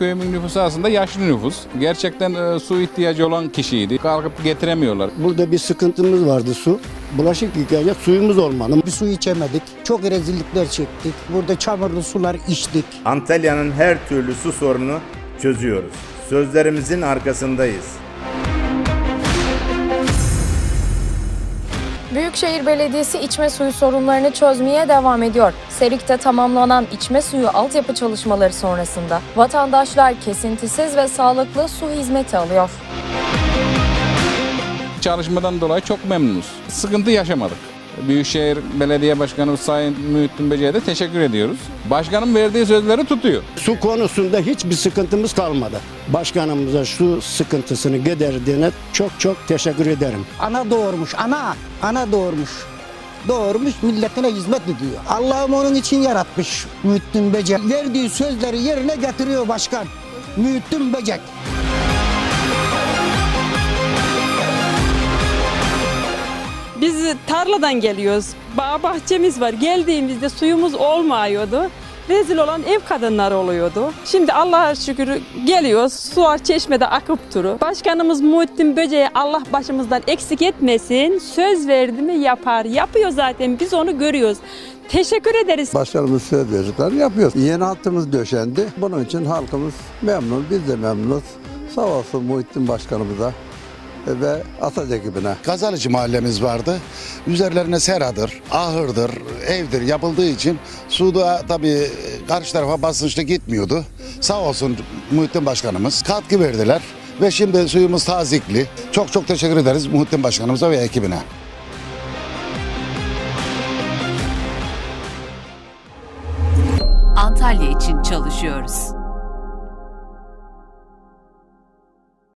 nüfus aslında yaşlı nüfus. Gerçekten e, su ihtiyacı olan kişiydi. Kalkıp getiremiyorlar. Burada bir sıkıntımız vardı su. Bulaşık yıkayacak suyumuz olmadı. Bir su içemedik. Çok rezillikler çektik. Burada çamurlu sular içtik. Antalya'nın her türlü su sorunu çözüyoruz. Sözlerimizin arkasındayız. Büyükşehir Belediyesi içme suyu sorunlarını çözmeye devam ediyor. Serik'te tamamlanan içme suyu altyapı çalışmaları sonrasında vatandaşlar kesintisiz ve sağlıklı su hizmeti alıyor. Çalışmadan dolayı çok memnunuz. Sıkıntı yaşamadık. Büyükşehir Belediye Başkanı Sayın Mühittin Bece'ye de teşekkür ediyoruz. Başkanın verdiği sözleri tutuyor. Su konusunda hiçbir sıkıntımız kalmadı. Başkanımıza su sıkıntısını giderdiğine çok çok teşekkür ederim. Ana doğurmuş, ana. Ana doğurmuş. Doğurmuş milletine hizmet ediyor. Allah'ım onun için yaratmış Mühittin Becek. Verdiği sözleri yerine getiriyor başkan. Mühittin Becek. Biz tarladan geliyoruz. Bağ bahçemiz var. Geldiğimizde suyumuz olmuyordu. Rezil olan ev kadınları oluyordu. Şimdi Allah'a şükür geliyoruz. Sular çeşmede akıp duru. Başkanımız Muhittin Böceği Allah başımızdan eksik etmesin. Söz verdi mi yapar. Yapıyor zaten. Biz onu görüyoruz. Teşekkür ederiz. Başkanımız söz verdiklerini yapıyoruz. Yeni hattımız döşendi. Bunun için halkımız memnun, biz de memnunuz. Sağ olsun Muhittin Başkanımıza ve Atac ekibine. Gazalıcı mahallemiz vardı. Üzerlerine seradır, ahırdır, evdir yapıldığı için su da tabii karşı tarafa basınçlı gitmiyordu. Sağ olsun Muhittin Başkanımız katkı verdiler ve şimdi suyumuz tazikli. Çok çok teşekkür ederiz Muhittin Başkanımıza ve ekibine. Antalya için çalışıyoruz.